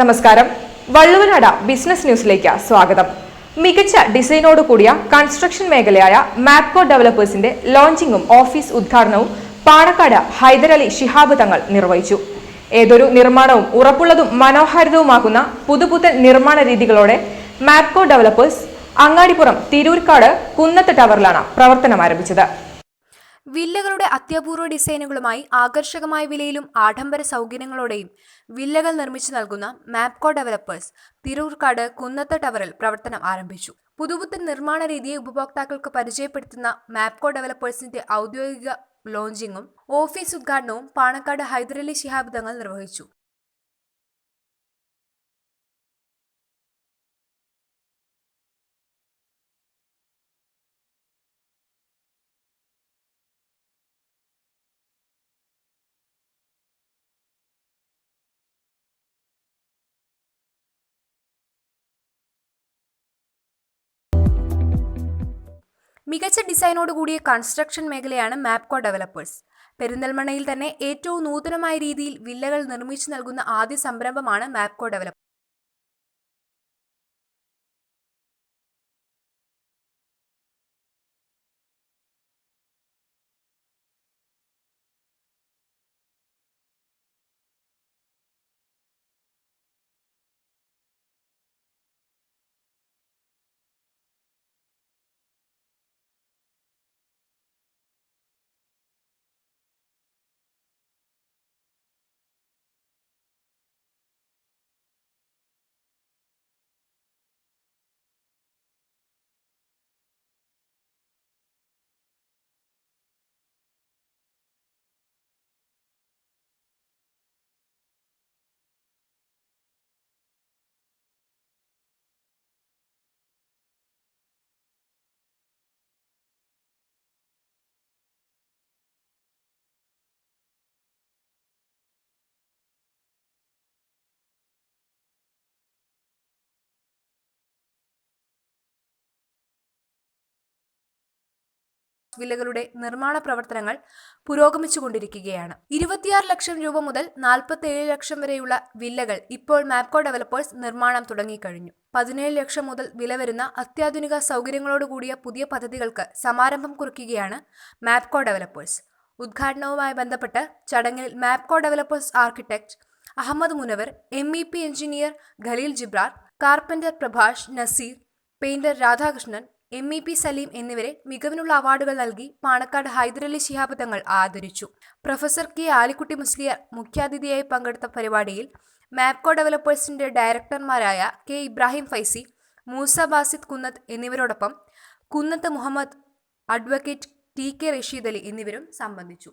നമസ്കാരം. വള്ളുവനാട ബിസിനസ് ന്യൂസിലേക്ക് സ്വാഗതം. മികച്ച ഡിസൈനോട് കൂടിയ കൺസ്ട്രക്ഷൻ മേഖലയായ മാപ്കോ ഡെവലപ്പേഴ്സിന്റെ ലോഞ്ചിങ്ങും ഓഫീസ് ഉദ്ഘാടനവും പാണക്കാട് ഹൈദരലി ഷിഹാബ് തങ്ങൾ നിർവഹിച്ചു. ഏതൊരു നിർമ്മാണവും ഉറപ്പുള്ളതും മനോഹാരിതവുമാക്കുന്ന പുതുപുത്തൻ നിർമ്മാണ രീതികളോടെ മാപ്കോ ഡെവലപ്പേഴ്സ് അങ്ങാടിപ്പുറം തിരൂർക്കാട് കുന്നത്ത് ടവറിലാണ് പ്രവർത്തനം ആരംഭിച്ചത്. വില്ലകളുടെ അത്യപൂർവ ഡിസൈനുകളുമായി ആകർഷകമായ വിലയിലും ആഡംബര സൗകര്യങ്ങളോടെയും വില്ലകൾ നിർമ്മിച്ചു നൽകുന്ന മാപ്കോ ഡെവലപ്പേഴ്സ് തിരൂർക്കാട് കുന്നത്ത് ടവറിൽ പ്രവർത്തനം ആരംഭിച്ചു. പുതുപുത്തൻ നിർമ്മാണ രീതിയെ ഉപഭോക്താക്കൾക്ക് പരിചയപ്പെടുത്തുന്ന മാപ്കോ ഡെവലപ്പേഴ്സിന്റെ ഔദ്യോഗിക ലോഞ്ചിങ്ങും ഓഫീസ് ഉദ്ഘാടനവും പാണക്കാട് ഹൈദരലി ശിഹാബ് തങ്ങൾ നിർവഹിച്ചു. മികച്ച ഡിസൈനോട് കൂടിയ കൺസ്ട്രക്ഷൻ മേഖലയാണ് മാപ്കോ ഡെവലപ്പേഴ്സ് പെരിന്തൽമണ്ണയിൽ തന്നെ ഏറ്റവും നൂതനമായ രീതിയിൽ വില്ലകൾ നിർമ്മിച്ചു നൽകുന്ന ആദ്യ സംരംഭമാണ് മാപ്കോ ഡെവലപ്പേഴ്സ് വില്ലകളുടെ നിർമ്മാണ പ്രവർത്തനങ്ങൾ പുരോഗമിച്ചുകൊണ്ടിരിക്കുകയാണ്. ഇരുപത്തിയാറ് ലക്ഷം രൂപ മുതൽ നാൽപ്പത്തേഴ് ലക്ഷം വരെയുള്ള വില്ലകൾ ഇപ്പോൾ മാപ്കോ ഡെവലപ്പേഴ്സ് നിർമ്മാണം തുടങ്ങിക്കഴിഞ്ഞു. പതിനേഴ് ലക്ഷം മുതൽ വില വരുന്ന അത്യാധുനിക സൗകര്യങ്ങളോടുകൂടിയ പുതിയ പദ്ധതികൾക്ക് സമാരംഭം കുറിക്കുകയാണ് മാപ്കോ ഡെവലപ്പേഴ്സ്. ഉദ്ഘാടനവുമായി ബന്ധപ്പെട്ട് ചടങ്ങിൽ Mapco developers architect Ahammed Munavar M E P engineer Khaleel Jibrar carpenter Prabhash Naseer painter Radhakrishnan M E P Saleem എന്നിവരെ മികവിനുള്ള അവാർഡുകൾ നൽകി പാണക്കാട് ഹൈദരലി ശിഹാബ് തങ്ങൾ ആദരിച്ചു. പ്രൊഫസർ കെ ആലിക്കുട്ടി മുസ്ലിയാർ മുഖ്യാതിഥിയായി പങ്കെടുത്ത പരിപാടിയിൽ മാപ്കോ ഡെവലപ്പേഴ്സിന്റെ ഡയറക്ടർമാരായ കെ ഇബ്രാഹിം ഫൈസി മൂസ ബാസിദ് കുന്നത്ത് എന്നിവരോടൊപ്പം Kunnath Muhammed advocate T K Rasheed Ali എന്നിവരും സംബന്ധിച്ചു.